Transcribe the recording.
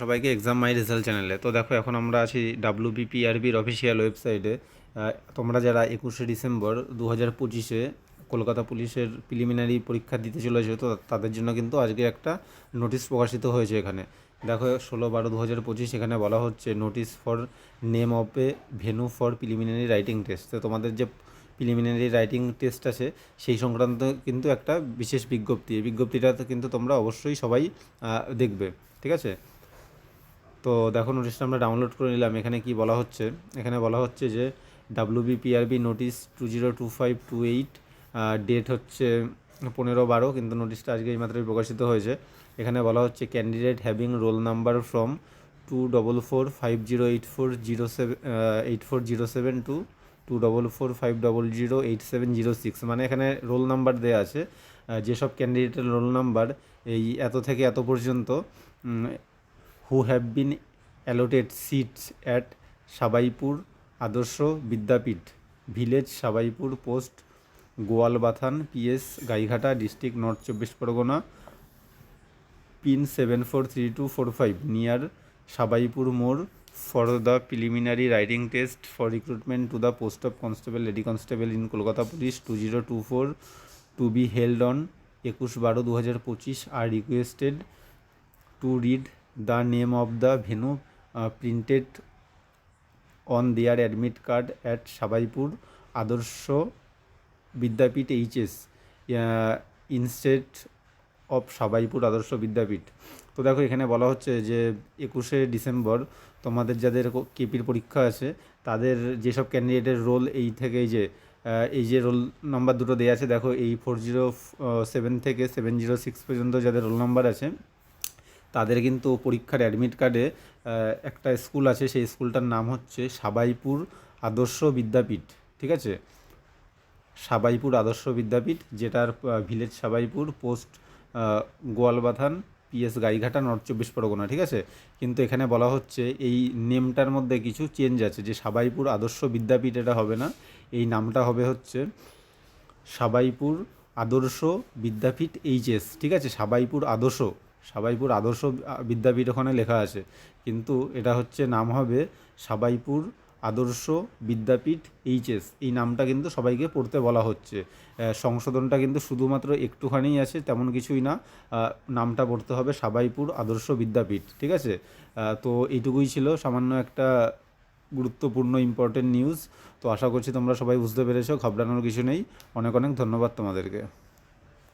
সবাইকে এক্সাম মাই রেজাল্ট চ্যানেলে তো দেখো, এখন আমরা আছি ডাব্লিউ বিপিআরবির অফিসিয়াল ওয়েবসাইটে তোমরা যারা একুশে ডিসেম্বর দু হাজার পঁচিশে কলকাতা পুলিশের প্রিলিমিনারি পরীক্ষা দিতে চলেছে, তো তাদের জন্য কিন্তু আজকে একটা নোটিশ প্রকাশিত হয়েছে এখানে। দেখো, ষোলো বারো দু হাজার পঁচিশ এখানে বলা হচ্ছে notice for name of a venue for preliminary writing test তো তোমাদের যে প্রিলিমিনারি রাইটিং টেস্ট আছে, সেই সংক্রান্ত কিন্তু একটা বিশেষ বিজ্ঞপ্তি। এই বিজ্ঞপ্তিটা কিন্তু তোমরা অবশ্যই সবাই দেখবে। ঠিক আছে? তো দেখো নোটিশটা আমরা ডাউনলোড করে নিলাম। এখানে কি বলা হচ্ছে? এখানে বলা হচ্ছে যে WBPRB notice two zero two five two eight date হচ্ছে পনেরো বারো, কিন্তু নোটিশটা আজকে এইমাত্রই প্রকাশিত হয়েছে। এখানে বলা হচ্ছে candidate having roll number from two double four five zero eight four zero seven eight four zero seven two two double four five double zero eight seven zero six মানে এখানে রোল নাম্বার দেওয়া আছে। যেসব ক্যান্ডিডেটের roll number এই এত থেকে এত পর্যন্ত উম, have been been seats at Sabaipur Adarsha Vidyapith village Sabaipur post Goalbathan PS Gaighata district north চব্বিশ Parganas pin seven four three two four five near Sabaipur মোড় for the preliminary writing test for recruitment to the post of constable lady constable in Kolkata police two zero two four two be held on একুশ বারো দু হাজার পঁচিশ আর requested to read the name of the venue uh, printed on their admit card at Sabaipur Adarsha Vidyapith HS instead of Sabaipur Adarsha Vidyapith তো দেখো এখানে বলা হচ্ছে যে একুশে ডিসেম্বর তোমাদের যাদের কেপির পরীক্ষা আছে তাদের যেসব ক্যান্ডিডেটের রোল এই থেকে যে এই যে রোল নাম্বার দুটো দেওয়া আছে দেখো এই ফোর জিরো সেভেন থেকে সেভেন জিরো সিক্স পর্যন্ত যাদের রোল নাম্বার আছে তাদের কিন্তু পরীক্ষার অ্যাডমিট কার্ডে একটা স্কুল আছে, সেই স্কুলটার নাম হচ্ছে সাবাইপুর আদর্শ বিদ্যাপীঠ, ঠিক আছে? সাবাইপুর আদর্শ বিদ্যাপীঠ, যেটার village Sabaipur post Goalbathan PS Gaighata north চব্বিশ পরগনা, ঠিক আছে? কিন্তু এখানে বলা হচ্ছে এই নেমটার মধ্যে কিছু চেঞ্জ আছে, যে সাবাইপুর আদর্শ বিদ্যাপীঠ এটা হবে না, এই নামটা হবে হচ্ছে সাবাইপুর আদর্শ বিদ্যাপীঠ এইচএস ঠিক আছে? সাবাইপুর আদর্শ। সাবাইপুর আদর্শ বিদ্যাপীঠ ওখানে লেখা আছে। কিন্তু এটা হচ্ছে নাম হবে সাবাইপুর আদর্শ বিদ্যাপীঠ এইচএস এই নামটা কিন্তু সবাইকে পড়তে বলা হচ্ছে। সংশোধনটা কিন্তু শুধুমাত্র একটুখানিই আছে, তেমন কিছুই না। নামটা পড়তে হবে সাবাইপুর আদর্শ বিদ্যাপীঠ, ঠিক আছে? তো এইটুকুই ছিল সামান্য একটা গুরুত্বপূর্ণ ইম্পর্টেন্ট নিউজ তো আশা করছি তোমরা সবাই বুঝতে পেরেছ, ঘাবড়ানোর কিছু নেই। অনেক অনেক ধন্যবাদ তোমাদেরকে।